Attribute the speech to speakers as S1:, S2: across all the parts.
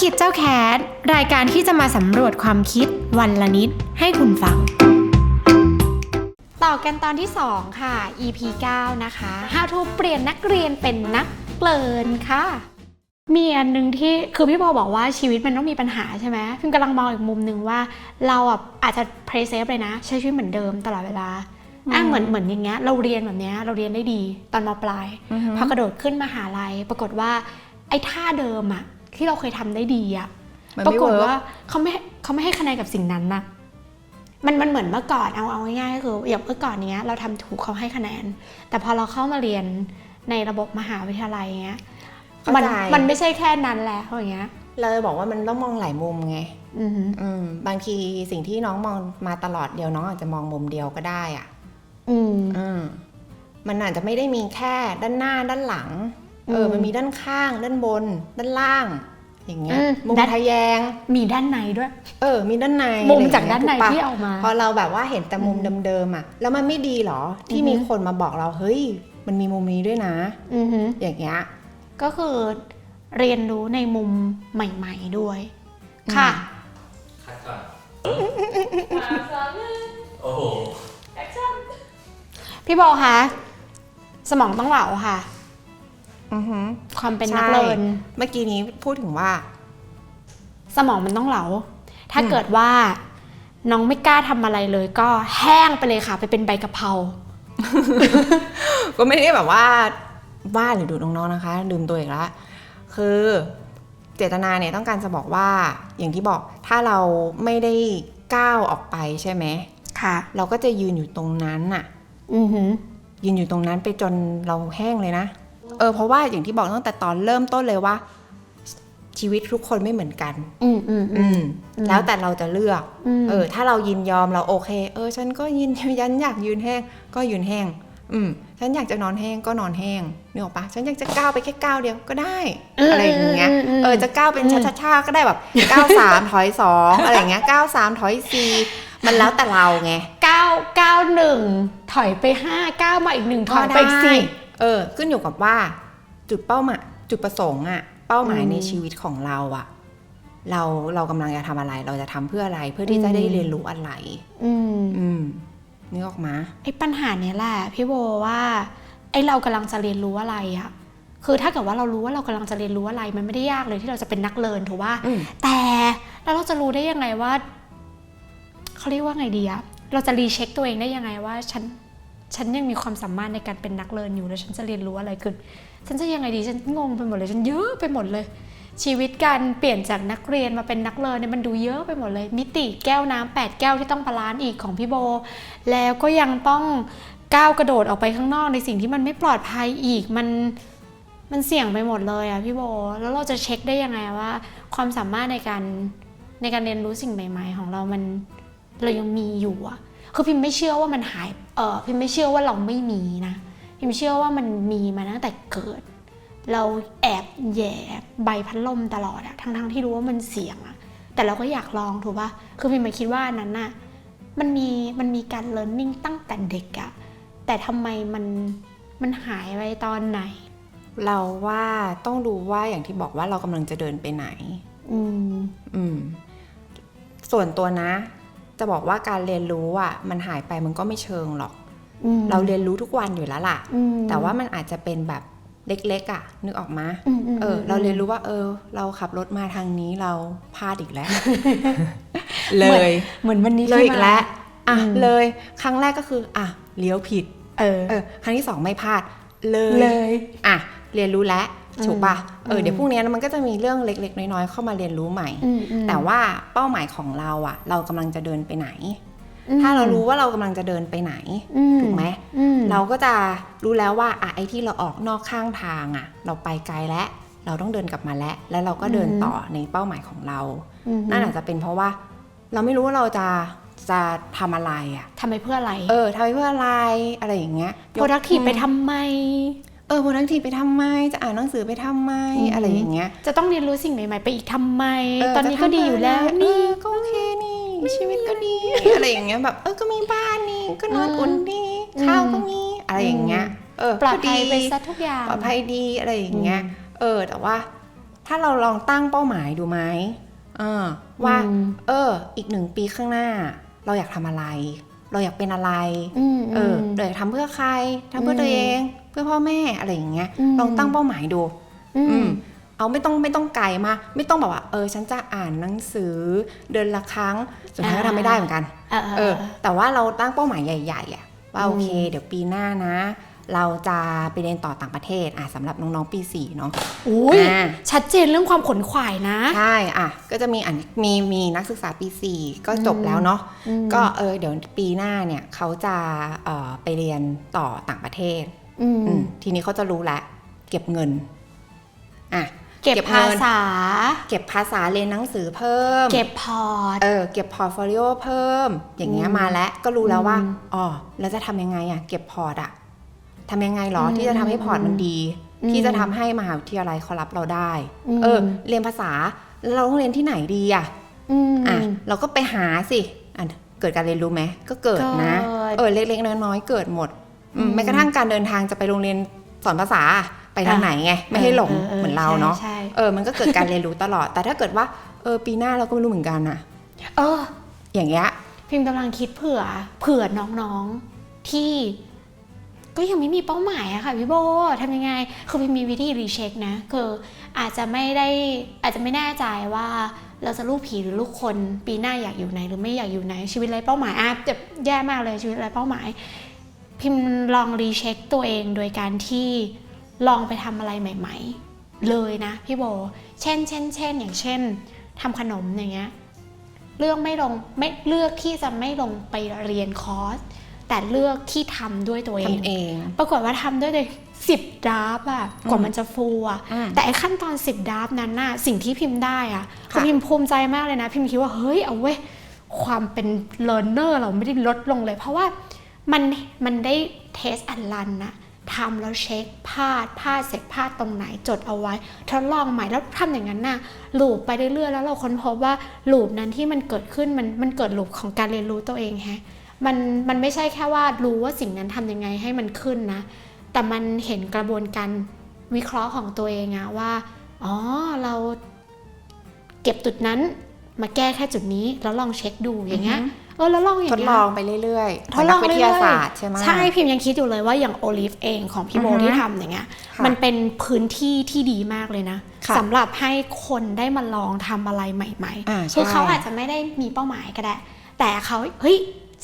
S1: คิดเจ้าแคทรายการที่จะมาสำรวจความคิดวันละนิดให้คุณฟัง ต่อกันตอนที่ 2 ค่ะ EP 9 นะคะ How to เปลี่ยนนักเรียนเป็นนักเปลินค่ะ มีอันหนึ่งที่คือพี่พอบอกว่าชีวิตมันต้องมีปัญหาใช่ไหมพิมกำลังมองอีกมุมหนึ่งว่า เราอะอาจจะ play safe เลยนะ ใช้ชีวิตเหมือนเดิมตลอดเวลาอะเหมือนเหมือนอย่างเงี้ยเราเรียนแบบเนี้ยเราเรียนได้ดีตอนมปลายพอกระโดดขึ้นมหาลัยปรากฏว่าไอ้ท่าเดิมอะ ที่เราเคยทำได้ดีอะ
S2: มัน
S1: ปรา
S2: ไม่
S1: กฏ
S2: เวิร์ก
S1: ว่าเขาไม่ให้เขาไม่ให้คะแนนกับสิ่งนั้นนะมันมันเหมือนเมื่อก่อนเอาเอาง่ายๆก็คืออย่างเมื่อก่อนเนี้ยเราทำถูกเขาให้คะแนน แต่พอเราเข้ามาเรียนในระบบมหาวิทยาลัยเงี้ย
S2: เข้า
S1: มัน
S2: ใจ
S1: มันไม่ใช่แค่นั้นแหละเขาอย่างเงี้ย
S2: เราจะบอกว่ามันต้องมองหลายมุมไง
S1: อือหือ
S2: อืมบางทีสิ่งที่น้องมองมาตลอดเดียวน้องอาจจะมองมุมเดียวก็ได้อะ
S1: อืม
S2: อืมมันอาจจะไม่ได้มีแค่ด้านหน้าด้านหลัง เออ
S1: อืม
S2: มันมีด้านข้าง ด้านบน ด้านล่าง อย่างเงี้ย
S1: อืม
S2: มุม
S1: ด้าน
S2: ทะแยง
S1: มีด้านในด้วย
S2: เออ มีด้านใน
S1: มุม
S2: อะไรอย่ง
S1: จาก
S2: เงี้ย
S1: ด้านใน
S2: ถูกปะ
S1: ที่เอามา
S2: พอเราแบบว่าเห็นแต่มุมเดิมๆอะ แล้วมันไม่ดีเหรอ ที่
S1: อือฮึ
S2: มีคนมาบอกเรา เฮ้ย มันมีมุมนี้ด้วยนะ
S1: อือหือ
S2: อย่างเงี้ย
S1: ก็คือเรียนรู้ในมุมใหม่ ๆด้วย ค่ะ
S3: คัดก่อนโอ้โห
S1: พี่โบคะ สมองต้องเหลาค่ะ
S2: อือหือ
S1: ความเป็น
S2: ใช่
S1: นักเรียน
S2: เมื่อกี้นี้พูดถึงว่า
S1: สมองมันต้องเหลา ถ้า
S2: อืม
S1: เกิดว่าน้องไม่กล้าทำอะไรเลย ก็แห้งไปเลยค่ะ ไปเป็นใบกะเพรา
S2: ก็ไม่ได้แบบว่าว่าหรือดูน้องๆนะคะ ลืมตัวอีกแล้วคือเจตนาเนี่ยต้องการจะบอกว่าอย่างที่บอกถ้าเราไม่ได้ก้าวออกไปใช่ไหม
S1: ค่ะ
S2: เราก็จะยืนอยู่ตรงนั้นน่ะ
S1: อือหือ
S2: ยืนอยู่ตรงนั้นไปจนเราแห้งเลยนะ เออเพราะว่าอย่างที่บอกตั้งแต่ตอนเริ่มต้นเลยว่า ชีวิตทุกคนไม่เหมือนกัน
S1: อืมอืมอื
S2: อื
S1: ม
S2: มแล้วแต่เราจะเลือก
S1: ม
S2: เออ ถ้าเรายินยอมเราโอเค เออ ฉันก็ยิน ยันอยากยืนแห้ง ก็ยืนแห้ง อืม ฉันอยากจะนอนแห้งก็นอนแห้งนึกออกปะฉันอยากจะก้าวไปแค่ก้าวเดียวก็ได้ อะไรอย่างเงี้ยเออ จะก้าวเป็นช้าๆๆก็ได้แบบก้าวสามถอยสองอะไรอย่างเงี้ยก้าวสามถอยสี่มันแล้วแต่เราไง
S1: เก้าเก้าหนึ่งถอยไปห้าเก้ามาอีกหนึ่งถอยไปอีกสี่
S2: เออขึ้นอยู่กับว่าจุดเป้าหมายจุดประสงค์อะเป้าหมาย
S1: อืม
S2: ในชีวิตของเราอะเราเรากำลังจะทำอะไร เราจะทำเพื่ออะไรเพื่อที่จะ
S1: อืม
S2: ได้เรียนรู้อะไร
S1: อืม
S2: อืมนึกออกมา
S1: ไอ้ปัญหาเนี้ยแหละพี่โบว่าไอ้เรากำลังจะเรียนรู้อะไรอะคือถ้าเกิดว่าเรารู้ว่าเรากำลังจะเรียนรู้อะไร มันไม่ได้ยากเลยที่เราจะเป็นนักเรียนถูกว่า
S2: อืม
S1: แต่แล้วเราจะรู้ได้ยังไงว่าเขาเรียกว่าไงดีอะเราจะรีเช็คตัวเองได้ยังไงว่าฉัน ฉันยังมีความสามารถในการเป็นนักเรียนอยู่แล้วฉันจะเรียนรู้อะไรขึ้น ฉันจะยังไงดีฉันงงไปหมดเลยฉันเยอะไปหมดเลย ชีวิตการเปลี่ยนจากนักเรียนมาเป็นนักเรียนเนี่ยมันดูเยอะไปหมดเลย มิติแก้วน้ำแปดแก้วที่ต้องบาลานซ์อีกของพี่โบ แล้วก็ยังต้องก้าวกระโดดออกไปข้างนอกในสิ่งที่มันไม่ปลอดภัยอีกมันมันเสี่ยงไปหมดเลยอะพี่โบ แล้วเราจะเช็คได้ยังไงว่า ความสามารถในการในการเรียนรู้สิ่งใหม่ ๆ ของเรามันเรายังมีอยู่อะ คือพิมไม่เชื่อว่ามันหายเออพิมไม่เชื่อว่าเราไม่มีนะ พิมเชื่อว่ามันมีมาตั้งแต่เกิด เราแอบแหย่ใบพัดลมตลอดอะทั้งๆที่รู้ว่ามันเสี่ยงอะแต่เราก็อยากลองถูกปะคือพิมไม่คิดว่าอันนั้นน่ะมันมีมันมีการ learning ตั้งแต่เด็กอะแต่ทำไมมันมันหายไปตอนไหน
S2: เราว่าต้องดูว่าอย่างที่บอกว่าเรากำลังจะเดินไปไหน
S1: อืม
S2: อืม ส่วนตัวนะ จะบอกว่าการเรียนรู้อะมันหายไปมันก็ไม่เชิงหรอก
S1: อืม
S2: เราเรียนรู้ทุกวันอยู่แล้วล่ะ
S1: อืม
S2: แต่ว่ามันอาจจะเป็นแบบเล็กๆอะ นึกออกมา
S1: อืมม
S2: เออ เราเรียนรู้ว่า เออ เราขับรถมาทางนี้เราพลาดอีกแล้ว เลย
S1: เหมือนวันนี้
S2: เลยอีกแล้วอะ
S1: อืม
S2: เลยครั้งแรกก็คือ อะเลี้ยวผิด
S1: เออ
S2: เออ ครั้งที่สองไม่พลาดเลย
S1: เลย
S2: อะ เรียนรู้แล้ว
S1: อืม
S2: ถูกปะเออ
S1: อืม
S2: เดี๋ยวพรุ่งนี้มันก็จะมีเรื่องเล็ก ๆ น้อยๆเข้ามาเรียนรู้ใหม่
S1: อืมอืม
S2: แต่ว่าเป้าหมายของเราอะเรากำลังจะเดินไปไหน
S1: อืม
S2: ถ้าเรารู้ว่าเรากำลังจะเดินไปไหน
S1: อื
S2: ถูกไหม
S1: อืม
S2: เราก็จะรู้แล้วว่าอะไอ้ที่เราออกนอกข้างทางอะเราไปไกลแล้วเราต้องเดินกลับมาแล้วแล้วเราก็เดินต่อในเป้าหมายของเรา
S1: อืม
S2: นั่นอาจจะเป็นเพราะว่า เราไม่รู้ว่าเราจะจะทำอะไรอะ
S1: ทำไปเพื่ออะไร
S2: เออทำไปเพื่ออะไรอะไรอย่างเงี้ย
S1: productive ไปทำไม
S2: เออ productive ไปทำไม จะอ่านหนังสือไปทำไม
S1: อืม
S2: อะไรอย่างเงี้ย
S1: จะต้องเรียนรู้สิ่งใหม่ๆ ไปอีกทำไม
S2: เต
S1: อนนี้ก็
S2: จะทำ
S1: ดีอยู่แล้ว
S2: อะไร
S1: นี่
S2: เออก็โอเคนี่ชีวิตก็ดีอะไรอย่างเงี้ยแบบเออก็มีบ้านนี่ก็นอน
S1: อืม
S2: อุ่นดี
S1: อืม
S2: ข้าวก็มีอะไรอย่างเงี้ยเออ
S1: ปลอดภัย
S2: ก็
S1: ไปซะทุกอย่าง
S2: ปลอดภัยดีอะไรอย่างเงี้ย
S1: อืม
S2: เออแต่ว่า ถ้าเราลองตั้งเป้าหมายดูไหมเออว่า
S1: อืม
S2: เออ อีกหนึ่งปีข้างหน้า เราอยากทำอะไร เราอยากเป็นอะไร
S1: อืม
S2: เออเราอยากทำเพื่อใครทำเพื่อตัวเองเพื่อพ่อแม่อะไรอย่างเงี้ย
S1: อืม
S2: ลองตั้งเป้าหมายดู
S1: อื
S2: อื
S1: ม
S2: มเอาไม่ต้องไม่ต้องไกลมากไม่ต้องแบบว่า เออ ฉันจะอ่านหนังสือเดือนละครั้งสุดท้ายก็
S1: อ่า
S2: ทำไม่ได้เหมือนกัน
S1: เออ
S2: เออ แต่ว่าเราตั้งเป้าหมายใหญ่ๆอะว่า
S1: อืม
S2: โอเค เดี๋ยวปีหน้านะ เราจะไปเรียนต่อต่างประเทศอะสำหรับน้องๆปีสี่เนาะ
S1: อุ้ย
S2: อ่า
S1: ชัดเจนเรื่องความขนขวายนะ
S2: ใช่อะก็จะมีอ่านมีมีนักศึกษาปีสี่ก็จบแล้วเนาะ
S1: อืม
S2: ก็เออเดี๋ยวปีหน้าเนี่ยเขาจะเอ่อไปเรียนต่อต่างประเทศ
S1: อืม
S2: อืมทีนี้เขาจะรู้แล้วเก็บเงินอะ
S1: เก็บ
S2: เก็บ
S1: ภา
S2: เงิน
S1: ษา
S2: เก็บภาษาเรียนหนังสือเพิ่ม
S1: เก็บพอร์ต
S2: เออเก็บพอร์ตโฟลิโอเพิ่ม อย่างเงี้ย
S1: อืม
S2: มาแล้วก็รู้แล้วว่า
S1: อืม
S2: อ๋อแล้วจะทำยังไงอะ เก็บพอร์ตอะทำยังไงหรออ
S1: ม
S2: ที่จะทำให้พอร์ตมันดี
S1: อืม
S2: ที่จะทำให้มหาวิทยาลัยเขารับเราได้
S1: อืม
S2: เออ เรียนภาษาแล้วเราต้องเรียนที่ไหนดีอะ
S1: อืม
S2: อะเราก็ไปหาสิอะเกิดการเรียนรู้ไหมก็เกิดนะ
S1: เกิด
S2: เออเล็กๆน้อยๆเกิดหมดอืม
S1: อืม
S2: แม้กระทั่งการเดินทางจะไปโรงเรียนสอนภาษาไปทาง
S1: อะ
S2: ไหนไงไม่ให้หลง
S1: เออเออ
S2: เหมือนเราเนาะ
S1: ใช่ใช่
S2: เออมันก็เกิดการเรียนรู้ตลอด แต่ถ้าเกิดว่าเออปีหน้าเราก็ไม่รู้เหมือนกันอะ
S1: เออ
S2: อย่างเงี้ย
S1: พิมพ์กำลังคิดเผื่อ เผื่อน้องๆที่ก็ยังไม่มีเป้าหมายอะค่ะพี่โบทำยังไง คือพิมมีวิธีรีเช็คนะ คืออาจจะไม่ได้อาจจะไม่แน่ใจว่าเราจะลูกผีหรือลูกคน ปีหน้าอยากอยู่ไหนหรือไม่อยากอยู่ไหนชีวิตไรเป้าหมายอะจะแย่มากเลยชีวิตไรเป้าหมาย พิมลองรีเช็คตัวเองโดยการที่ลองไปทำอะไรใหม่ ๆ เลยนะพี่โบ เช่น เช่น เช่น อย่างเช่นทำขนมอย่างเงี้ย เลือกไม่ลงไม่เลือกที่จะไม่ลงไปเรียนคอร์ส แต่เลือกที่ทำด้วยตัวเอง
S2: ทำเอง
S1: ปรากฏว่าทำด้วยเลยสิบดราฟต์อะกว่ามันจะฟูอะ
S2: อืม
S1: แต่ไอ้ขั้นตอนสิบดราฟต์นั้นน่ะสิ่งที่พิมพ์ได้อะคือ
S2: ค่ะ
S1: พิมพ์ภูมิใจมากเลยนะ พิมพ์คิดว่าเฮ้ยเอาเว้ยความเป็นเลิร์นเนอร์เราไม่ได้ลดลงเลย เพราะว่า มันมันได้เทสอันรันนะทำแล้วเช็คพลาดพลาดเสร็จพลาดตรงไหนจดเอาไว้ทดลองใหม่แล้วทำอย่างนั้นน่ะลูปไปเรื่อยๆแล้วเราค้นพบว่าลูปนั้นที่มันเกิดขึ้นมันมันเกิดลูปของการเรียนรู้ตัวเองแฮะมันมันไม่ใช่แค่ว่ารู้ว่าสิ่งนั้นทำยังไงให้มันขึ้นนะ แต่มันเห็นกระบวนการวิเคราะห์ของตัวเองอะว่าอ๋อเราเก็บจุดนั้น มาแก้แค่จุดนี้แล้วลองเช็คดูอย่างเงี้ยเออแล้วลองอย่าง
S2: ทด
S1: เงี้
S2: ล
S1: ย
S2: องไปเรื่อยๆ
S1: ทดลอง
S2: เป็นนักวิท
S1: เรื่อย
S2: ยา
S1: ๆ
S2: ศาสตร์ใช่ไหม
S1: ใช่พิมพ์ยังคิดอยู่เลยว่าอย่างโอลิฟเองของพี่โบ
S2: อือฮึ
S1: ที่ทำอย่างเงี้ย
S2: ค่ะ
S1: มันเป็นพื้นที่ที่ดีมากเลยนะ
S2: ค่ะ
S1: สำหรับให้คนได้มาลองทำอะไรใหม่
S2: อ่า
S1: ๆ
S2: ใช่
S1: คือเขาอาจจะไม่ได้มีเป้าหมายก็ได้ แต่เขาเฮ้ย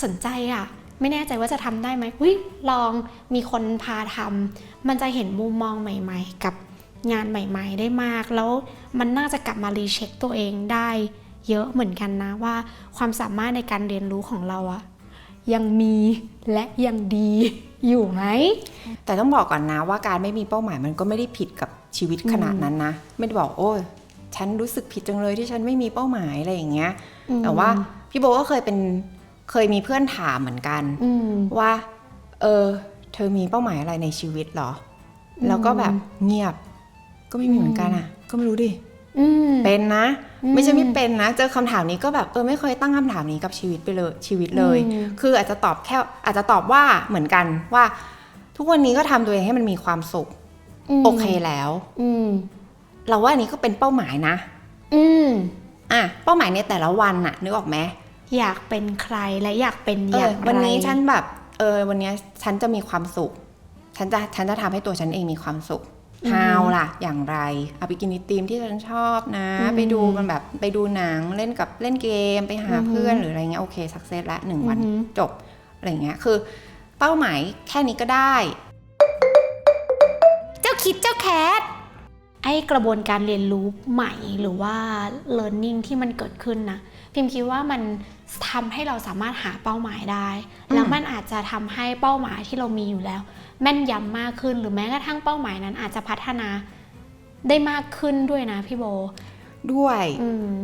S1: สนใจอะ ไม่แน่ใจว่าจะทำได้ไหมเฮ้ยลองมีคนพาทำมันจะเห็นมุมมองใหม่ ๆ กับงานใหม่ ๆ ได้มาก แล้วมันน่าจะกลับมารีเช็คตัวเองได้ เยอะเหมือนกันนะว่า ความสามารถในการเรียนรู้ของเราอะยังมีและยังดีอยู่ไหม
S2: แต่ต้องบอกก่อนนะว่าการไม่มีเป้าหมายมันก็ไม่ได้ผิดกับชีวิตขนาดนั้นนะ ไม่ได้บอกโอ้ยฉันรู้สึกผิดจังเลยที่ฉันไม่มีเป้าหมายอะไรอย่างเงี้ย
S1: อืม
S2: แต่ว่าพี่โบก็เคยเป็นเคยมีเพื่อนถามเหมือนกัน
S1: อืม
S2: ว่า เออ เธอมีเป้าหมายอะไรในชีวิตเหรอ
S1: อืม
S2: แล้วก็แบบเงียบ ก็ไม่มีเหมือนกันอะ ก็ไม่รู้ดิ
S1: อืม
S2: เป็นนะ
S1: อืม
S2: ไม่ใช่ไม่เป็นนะ เจอคำถามนี้ก็แบบเออไม่เคยตั้งคำถามนี้กับชีวิตไปเลยชีวิตเลย
S1: อืม
S2: คืออาจจะตอบแค่อาจจะตอบว่าเหมือนกันว่า ทุกวันนี้ก็ทำตัวเองให้มันมีความสุข
S1: ม
S2: โอเคแล้ว
S1: อืม
S2: เราว่าอันนี้ก็เป็นเป้าหมายนะ
S1: อืม
S2: อะเป้าหมายในแต่ละวันน่ะ นึกออกไหม
S1: อยากเป็นใครและอยากเป็น
S2: เอ
S1: อย่า
S2: อง
S1: ไร
S2: วันนี้ฉันแบบ เออ วันนี้ฉันจะมีความสุข ฉันจะฉันจะทำให้ตัวฉันเองมีความสุข how ล่ะ อย่างไรเอาไปกินในทีมที่ฉันชอบนะ ไปดูมันแบบไปดูหนังเล่นกับเล่นเกมไปหาเพื่อนหรืออะไรเงี้ยโอเคสักเซสละหนึ่งวัน
S1: อือหือ
S2: จบอะไรเงี้ยคือ เป้าหมายแค่นี้ก็ได้
S1: เจ้าคิดเจ้าแคทไอ้กระบวนการเรียนรู้ใหม่หรือว่า learning ที่มันเกิดขึ้นนะ พิมคิดว่ามัน ทำให้เราสามารถหาเป้าหมายได้ แล้วมันอาจจะทำให้เป้าหมายที่เรามีอยู่แล้ว แม่นยำมากขึ้นหรือแม้กระทั่งเป้าหมายนั้นอาจจะพัฒนาได้มากขึ้นด้วยนะพี่โบ
S2: ด้วย
S1: อืม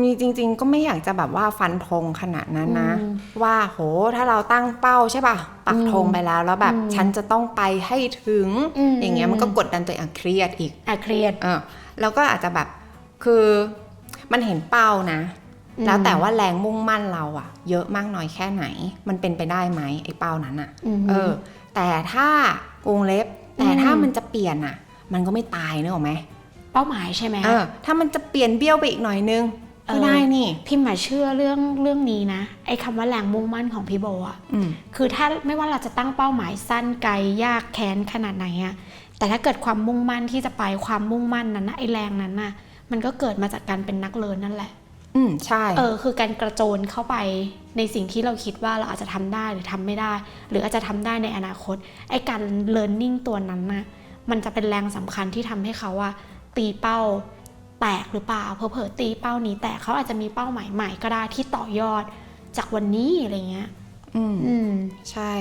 S2: มีจริง ๆ ก็ไม่อยากจะแบบว่าฟันธงขนาดนั้นนะ
S1: อืม
S2: ว่าโหถ้าเราตั้งเป้าใช่ป่ะปักธงไปแล้ว แล้วแบบ
S1: อืม
S2: ฉันจะต้องไปให้ถึง
S1: อืม
S2: อย่างเงี้ยมันก็กดดันตัวเองอะเครียดอีก
S1: อะเครียด
S2: เออแล้วก็อาจจะแบบคือมันเห็นเป้านะ
S1: อืม
S2: แล้วแต่ว่าแรงมุ่งมั่นเราอะเยอะมากน้อยแค่ไหน มันเป็นไปได้ไหมไอ้เป้านั้นอะ
S1: อืม
S2: เออ แต่ถ้าวงเล็บ แต่ถ้า
S1: อืม
S2: มันจะเปลี่ยนอะมันก็ไม่ตายเนกอะไหม
S1: เป้าหมายใช่ไหม
S2: เออถ้ามันจะเปลี่ยนเบี้ยวไปอีกหน่อยนึง
S1: เอ
S2: ก็
S1: อ
S2: ได้นี่
S1: พิมพ์มาเชื่อเรื่องเรื่องนี้นะ ไอ้คำว่าแรงมุ่งมั่นของพี่โบอะ
S2: อืม
S1: คือถ้าไม่ว่าเราจะตั้งเป้าหมายสั้นไกลยากแค้นขนาดไหนอะแต่ถ้าเกิดความมุ่งมั่นที่จะไปความมุ่งมั่นนั้นนะไอ้แรงนั้นน่ะ มันก็เกิดมาจากการเป็นนักเรียนนั่นแหละ
S2: อืมใช่
S1: เออคือการกระโจนเข้าไปในสิ่งที่เราคิดว่าเราอาจจะทำได้หรือทำไม่ได้ หรืออาจจะทำได้ในอนาคตไอ้การ learning ตัวนั้นน่ะมันจะเป็นแรงสำคัญที่ทำให้เขาว่าตีเป้าแตกหรือเปล่าเพอเพอๆตีเป้านี้แตกเขาอาจจะมีเป้าหมายใหม่ก็ได้ที่ต่อยอดจากวันนี้อะไรเงี้ย
S2: อืม
S1: อืม
S2: ใช่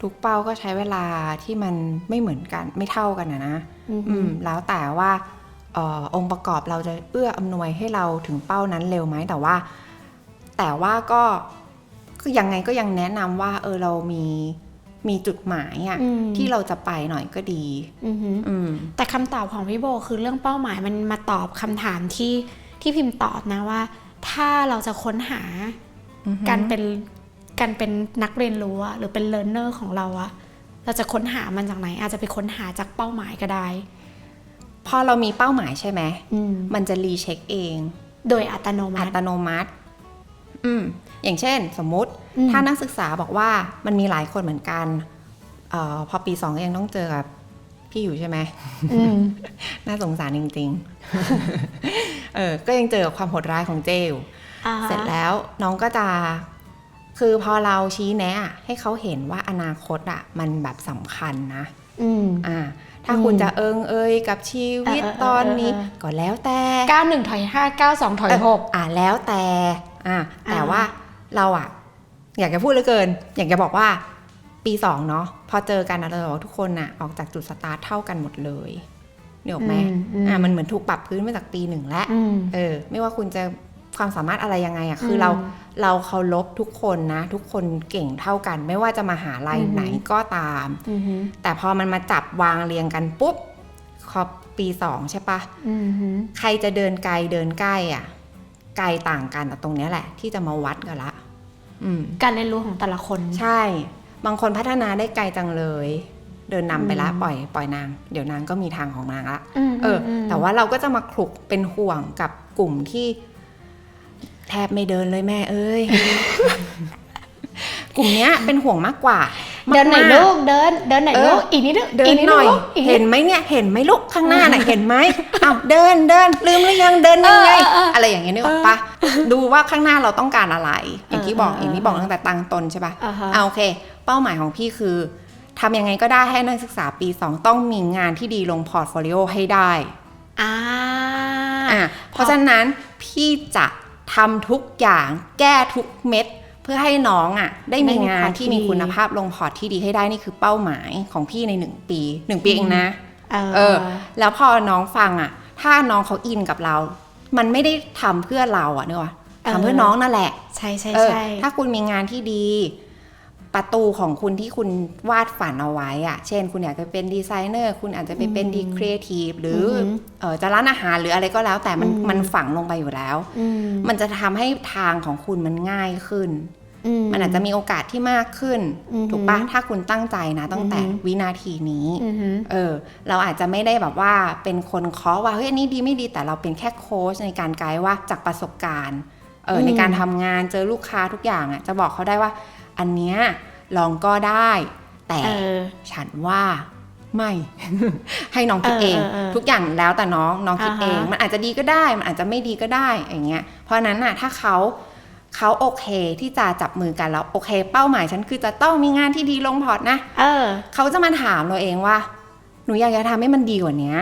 S2: ทุกเป้าก็ใช้เวลาที่มันไม่เหมือนกันไม่เท่ากันนะนะ
S1: อืม
S2: อืมแล้วแต่ว่าเออองค์ประกอบเราจะเอื้ออำนวยให้เราถึงเป้านั้นเร็วไหมแต่ว่า แต่ว่าก็คือยังไงก็ยังแนะนำว่า เออเรามีมีจุดหมายอะ
S1: อืม
S2: ที่เราจะไปหน่อยก็ดี
S1: อือหือ
S2: อืม
S1: แต่คำตอบของพี่โบคือเรื่องเป้าหมายมันมาตอบคำถามที่ที่พิมพ์ตอบนะว่า ถ้าเราจะค้นหา
S2: อือหือ
S1: การเป็นการเป็นนักเรียนรู้อะหรือเป็น learner ของเราอะเราจะค้นหามันจากไหน อาจจะไปค้นหาจากเป้าหมายก็ได้
S2: พอเรามีเป้าหมายใช่ไหม
S1: อืม
S2: มันจะรีเช็คเอง
S1: โดยอัตโนมั
S2: อั
S1: ติ
S2: ตโนมัติ อืมอย่างเช่น สมมุติ
S1: อืม
S2: ถ้านักศึกษาบอกว่ามันมีหลายคนเหมือนกันเออพอปีสองก็ยังต้องเจอกับพี่อยู่ใช่ไหม
S1: อืม
S2: น่าสงสารจริงๆเออก็ยังเจอกับความโหดร้ายของเจล
S1: อ่า
S2: เสร็จแล้วน้องก็จะคือพอเราชี้แนะอะให้เขาเห็นว่าอนาคตอะ มันแบบสำคัญนะ
S1: อืม
S2: อ่า ถ้า
S1: อืม
S2: คุณจะเอิงเอยกับชีวิต
S1: เออเออ
S2: ตอนนี้
S1: เออเออ
S2: ก็แล้วแต่
S1: เก้าหนึ่งถอยห้าเก้าสองถอยหก
S2: อ่าแล้วแต่อ่าแต่
S1: อ่า
S2: ว่าเราอะ อยากจะพูดเหลือเกิน อยากจะบอกว่าปีสองเนาะพอเจอกันนะเราบอกว่าทุกคนน่ะออกจากจุดสตาร์ทเท่ากันหมดเลยเนี่ยหรอกไหม
S1: อืม
S2: อ่ามันเหมือนถูกปรับพื้นมาจากปีหนึ่งแล้ว
S1: อืม
S2: เออ ไม่ว่าคุณจะ ความสามารถอะไรยังไงอะคืออ
S1: ม
S2: เราเราเคารพทุกคนนะ ทุกคนเก่งเท่ากัน ไม่ว่าจะมาหาลัย
S1: อือหือ
S2: ไหนก็ตาม
S1: อืมฮึ
S2: แต่พอมันมาจับวางเรียงกันปุ๊บพอปีสองใช่ปะ
S1: อืมฮึ
S2: ใครจะเดินไกลเดินใกล้อะ ไกลต่างกันแต่ตรงเนี้ยแหละ ที่จะมาวัดกันละอืม
S1: การเรียนรู้ของแต่ละคน
S2: ใช่ บางคนพัฒนาได้ไกลจังเลย เดินนำไปละ
S1: อืม
S2: ปล่อยปล่อยนาง เดี๋ยวนางก็มีทางของนางละ
S1: อืม
S2: เอออ
S1: ม
S2: แต่ว่าเราก็จะมาคลุกเป็นห่วงกับกลุ่มที่ แทบไม่เดินเลยแม่เอ้ย กลุ่มเนี้ยเป็นห่วงมากกว่า
S1: เดินหน่อย
S2: มากๆ
S1: ลูกเดินเดินหน่อย
S2: เออ
S1: ลูกอีกนิดนึง
S2: เดิ
S1: อี
S2: น
S1: กนิด
S2: หน่อย
S1: ลูกอีก
S2: เห็นไหมเนี่ยเห็นไหมลูกข้างหน้าน่ะเห็นไหมอ้าวเดินเดินลืมหรือยังเดินยังไง
S1: เออเออเอออ
S2: อะไรอย่างเงี้ยนึกออกปะดูว่าข้างหน้าเราต้องการอะไร อย่างที่บอก
S1: เออเออ
S2: อย่างที่บอกตั้งแต่ตั้งต้นใช่ปะ
S1: อ่าฮะ
S2: เอาโอเค เป้าหมายของพี่คือทำยังไงก็ได้ให้นักศึกษาปี 2 ต้องมีงานที่ดีลงพอร์ตโฟลิโอให้ได้
S1: อ่า
S2: อะเพราะฉะนั้นพี่จะ ทำทุกอย่างแก้ทุกเม็ด เพื่อให้น้องอะ ได้มีงานที่มีคุณภาพลงพอร์ตที่ดีให้ได้นี่คือเป้าหมายของพี่ในหนึ่งปีหนึ่งปีเองนะ
S1: เออ
S2: เออแล้วพอน้องฟังอะ ถ้าน้องเขาอินกับเรา มันไม่ได้ทำเพื่อเราอะเนกอะทำเพื่อน้องนั่นแหละ
S1: ใช่ใช่
S2: เออ
S1: ใช่
S2: ถ้าคุณมีงานที่ดี ประตูของคุณที่คุณวาดฝันเอาไว้อะเช่น คุณอยากจะเป็นดีไซเนอร์ คุณอาจจะไปเป็นดีครีเอทีฟหรืออเออจะร้านอาหารหรืออะไรก็แล้ว แต่มันมันฝังลงไปอยู่แล้ว
S1: อืม
S2: มันจะทำให้ทางของคุณมันง่ายขึ้น
S1: อื
S2: มันอาจจะมีโอกาสที่มากขึ้น
S1: อือหือ
S2: ถูกปะถ้าคุณตั้งใจนะตั้งแต่
S1: อือหือ
S2: วินาทีนี้
S1: อืมฮึ
S2: เออเราอาจจะไม่ได้แบบว่าเป็นคนเคาะว่าเฮ้ยอันนี้ดีไม่ดีแต่เราเป็นแค่โค้ชในการไกด์ว่าจากประสบการณ์เออ
S1: อืม
S2: ในการทำงานเจอลูกค้าทุกอย่างอะจะบอกเขาได้ว่า อันเนี้ยลองก็ได้ แต่
S1: เออ
S2: ฉันว่าไม่ ให้น้องคิด
S1: เออ
S2: เอง
S1: เออเออ
S2: ทุกอย่างแล้วแต่น้องน้องคิด
S1: อ่าฮะ
S2: เอง มันอาจจะดีก็ได้ มันอาจจะไม่ดีก็ได้อย่างเงี้ย เพราะฉะนั้นน่ะถ้าเขาเขาโอเคที่จะจับมือกันแล้วโอเค เป้าหมายฉันคือจะต้องมีงานที่ดีลงพอร์ตนะ
S1: เออ
S2: เขาจะมาถามเราเองว่า หนูอยากจะทำให้มันดีกว่านี้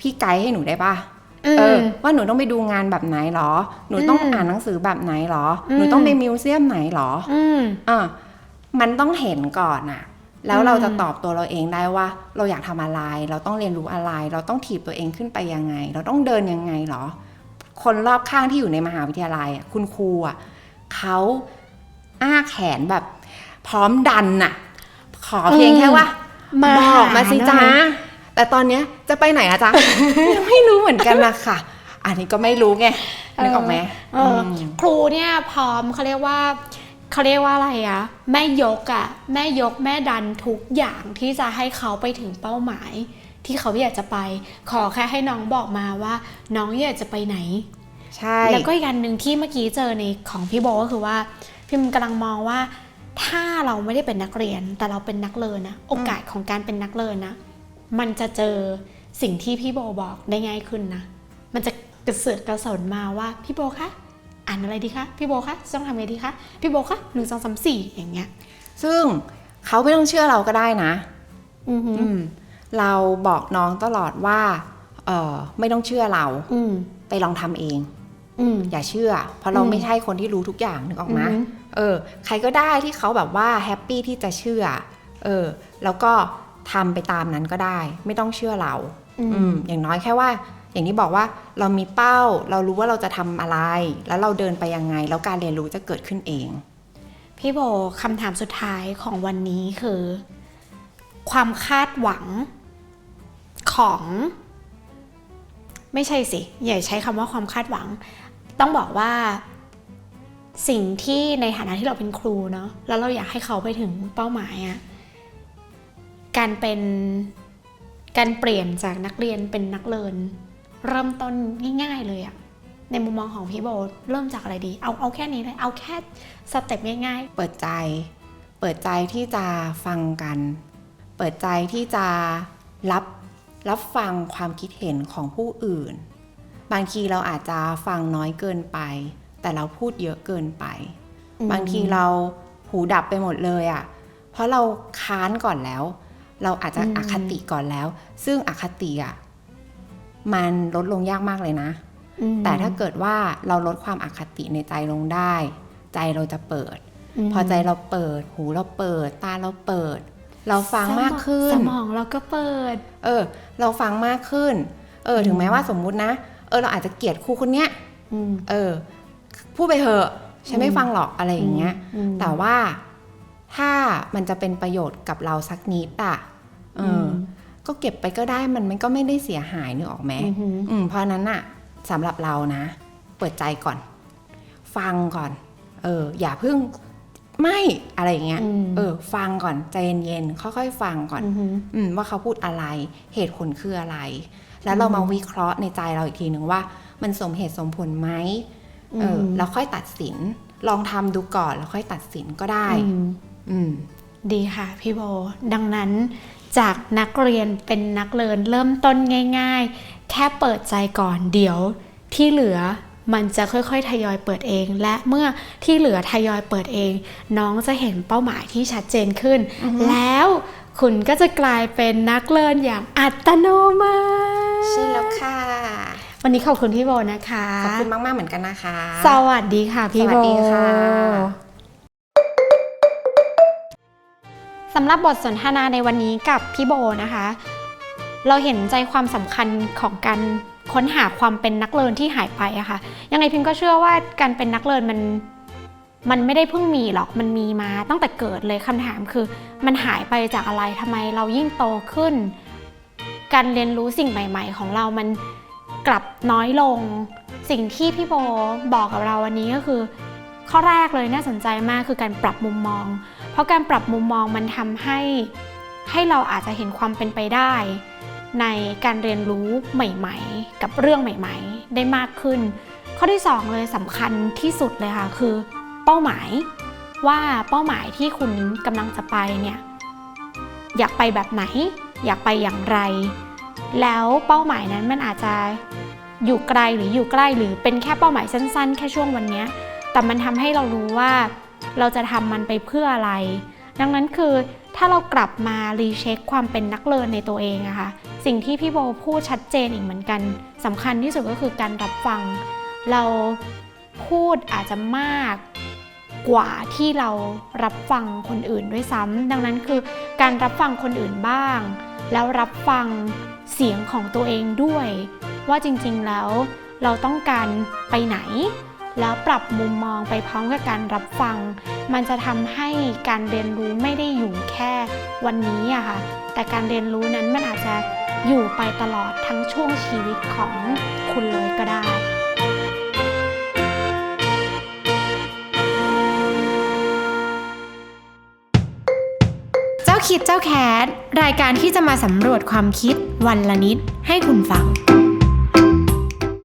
S2: พี่ไกด์ให้หนูได้ปะ
S1: อืม
S2: เออว่าหนูต้องไปดูงานแบบไหนหรอ หนูต้อง
S1: อืม
S2: อ่านหนังสือแบบไหนหรอ
S1: อืม
S2: หนูต้องไปมิวเซียมไหนหรอ
S1: อืม
S2: อะมันต้องเห็นก่อนอะแล้ว
S1: อืม
S2: เราจะตอบตัวเราเองได้ว่า เราอยากทำอะไร เราต้องเรียนรู้อะไร เราต้องถีบตัวเองขึ้นไปยังไง เราต้องเดินยังไงหรอ คนรอบข้างที่อยู่ในมหาวิทยาลัยอะคุณครูอะเขาอ้าแขนแบบ พร้อมดันน่ะ ขอเพียงแค่ว่า
S1: มา
S2: บอกมาสิจ้า
S1: หน่อย
S2: แต่ตอนเนี้ยจะไปไหนอะจ๊ะ ยังไม่รู้เหมือนกันนะค่ะ อันนี้ก็ไม่รู้ไงนึกออกไหม
S1: เอออ
S2: ม
S1: ครูเนี่ยพร้อมเขาเรียกว่าเขาเรียกว่าอะไรอะแม่ยกอะแม่ยกแม่ดันทุกอย่างที่จะให้เขาไปถึงเป้าหมาย ที่เขาอยากจะไป ขอแค่ให้น้องบอกมาว่า น้องอยากจะไปไหน
S2: ใช่
S1: แล้วก็อีกอันหนึ่งที่เมื่อกี้เจอในของพี่โบก็คือว่าพิมกำลังมองว่า ถ้าเราไม่ได้เป็นนักเรียนแต่เราเป็นนักเรียนนะโอกาสของการเป็นนักเรียนนะ มันจะเจอสิ่งที่พี่โบบอกได้ง่ายขึ้นนะ มันจะกระเสือกกระสนมาว่าพี่โบคะอ่านอะไรดีคะพี่โบคะต้องทำไงดีคะพี่โบคะหนึ่งสองสามสี่อย่างเงี้ย
S2: ซึ่งเขาไม่ต้องเชื่อเราก็ได้นะ
S1: อือหือ
S2: อืมเราบอกน้องตลอดว่าเออไม่ต้องเชื่อเรา
S1: อืม
S2: ไปลองทำเอง
S1: อืม
S2: อย่าเชื่อ เพราะเรา
S1: อืม
S2: ไม่ใช่คนที่รู้ทุกอย่างนึกออกไหม
S1: อือหือ
S2: เออ ใครก็ได้ที่เขาแบบว่าแฮปปี้ที่จะเชื่อ เออ แล้วก็ ทำไปตามนั้นก็ได้ ไม่ต้องเชื่อเรา
S1: อืม
S2: อืมอย่างน้อยแค่ว่า อย่างที่บอกว่าเรามีเป้า เรารู้ว่าเราจะทำอะไร แล้วเราเดินไปยังไง แล้วการเรียนรู้จะเกิดขึ้นเอง
S1: พี่โบคำถามสุดท้ายของวันนี้คือ ความคาดหวังของ ไม่ใช่สิอย่าใช้คำว่าความคาดหวัง ต้องบอกว่าสิ่งที่ในฐานะที่เราเป็นครูเนาะแล้วเราอยากให้เขาไปถึงเป้าหมายอะ การเป็นการเปลี่ยนจากนักเรียนเป็นนักเรียนเริ่มต้นง่าย ๆ เลยอะในมุมมองของพี่โบเริ่มจากอะไรดี เอาเอาแค่นี้เลยเอาแค่สเต็ปง่าย
S2: เปิดใจ เปิดใจที่จะฟังกัน เปิดใจที่จะรับรับฟังความคิดเห็นของผู้อื่น บางทีเราอาจจะฟังน้อยเกินไป แต่เราพูดเยอะเกินไป
S1: ๆ
S2: บางทีเราหูดับไปหมดเลยอะ่ะ เพราะเราค้านก่อนแล้ว เราอาจจะ
S1: อืม
S2: อคติก่อนแล้ว ซึ่งอคติอะ่ะมันลดลงยากมากเลยนะ
S1: ม
S2: แต่ถ้าเกิดว่าเราลดความอคติในใจลงได้ ใจเราจะเปิด
S1: ม
S2: พอใจเราเปิด หูเราเปิด ตาเราเปิด เราฟังมากขึ้น
S1: สมองเราก็เปิด
S2: เออ เราฟังมากขึ้น เออ ถึงแม้ว่าสมมุตินะ เออ เราอาจจะเกลียดครูคนเนี้ย
S1: อืม
S2: เออ พูดไปเถอะฉันไม่
S1: อืม
S2: ฟังหรอกอะไรอย่างเงี้ย
S1: อืม
S2: แต่ว่าถ้ามันจะเป็นประโยชน์กับเราสักนิดอะ เอออ
S1: ม
S2: ก็เก็บไปก็ได้มันมันก็ไม่ได้เสียหายนึกออกไหม
S1: อือหือ
S2: อืมเพราะฉะนั้นอะสำหรับเรานะ เปิดใจก่อน ฟังก่อน เออ อย่าเพิ่งไม่อะไรอย่างเงี้ย
S1: อืม
S2: เออ ฟังก่อนใจเย็นๆค่อยๆฟังก่อน
S1: อือหือ
S2: อืมว่าเขาพูดอะไรเหตุผลคืออะไร แล้วเรามาวิเคราะห์ในใจเราอีกทีหนึ่งว่า มันสมเหตุสมผลไหมเอออ
S1: ม
S2: แล้วค่อยตัดสิน ลองทำดูก่อนแล้วค่อยตัดสินก็ได้
S1: อืม
S2: อืม
S1: ดีค่ะพี่โบ ดังนั้น จากนักเรียนเป็นนักเรียนเริ่มต้นง่าย ๆ แค่เปิดใจก่อนเดี๋ยวที่เหลือมันจะค่อยๆ ทยอยเปิดเอง และเมื่อที่เหลือทยอยเปิดเอง น้องจะเห็นเป้าหมายที่ชัดเจนขึ้น แล้วคุณก็จะกลายเป็นนักเรียนอย่างอัตโนมัติ
S2: ใช่แล้วค่ะ
S1: วันนี้ขอบคุณพี่โบนะคะ
S2: ขอบคุณมากๆเหมือนกันนะคะ
S1: สวัสดีค่ะพี่
S2: ส
S1: โบ
S2: วัสดีค่ะ
S1: สำหรับบทสนทนาในวันนี้กับพี่โบนะคะ เราเห็นใจความสำคัญของการค้นหาความเป็นนักเรียนที่หายไปอะค่ะ ยังไงพิมก็เชื่อว่าการเป็นนักเรียนมันมันไม่ได้เพิ่งมีหรอก มันมีมาตั้งแต่เกิดเลยคำถามคือ มันหายไปจากอะไรทำไมเรายิ่งโตขึ้น การเรียนรู้สิ่งใหม่ ๆ ของเรามันกลับน้อยลง สิ่งที่พี่โบบอกกับเราวันนี้ก็คือ ข้อแรกเลยน่าสนใจมากคือการปรับมุมมอง เพราะการปรับมุมมองมันทำให้ให้เราอาจจะเห็นความเป็นไปได้ ในการเรียนรู้ใหม่ๆ กับเรื่องใหม่ๆ ได้มากขึ้น ข้อที่สองเลยสำคัญที่สุดเลยค่ะคือเป้าหมายว่าเป้าหมายที่คุณกำลังจะไปเนี่ยอยากไปแบบไหน อยากไปอย่างไร แล้วเป้าหมายนั้นมันอาจจะอยู่ไกลหรืออยู่ใกล้หรือเป็นแค่เป้าหมายสั้น ๆ แค่ช่วงวันนี้ แต่มันทำให้เรารู้ว่า เราจะทำมันไปเพื่ออะไร ดังนั้นคือถ้าเรากลับมารีเช็คความเป็นนักเรียนในตัวเองอะค่ะสิ่งที่พี่โบพูดชัดเจนอีกเหมือนกันสำคัญที่สุดก็คือการรับฟัง เราพูดอาจจะมากกว่าที่เรารับฟังคนอื่นด้วยซ้ำดังนั้นคือการรับฟังคนอื่นบ้าง แล้วรับฟังเสียงของตัวเองด้วย ว่าจริงๆแล้วเราต้องการไปไหน แล้วปรับมุมมองไปพร้อมกับการรับฟัง มันจะทำให้การเรียนรู้ไม่ได้อยู่แค่วันนี้อะค่ะ แต่การเรียนรู้นั้นมันอาจจะอยู่ไปตลอดทั้งช่วงชีวิตของคุณเลยก็ได้
S2: เจ้า
S1: คิดเจ้าแคทรายการที่จะมาสำรวจความคิดวันละนิดให้คุณฟัง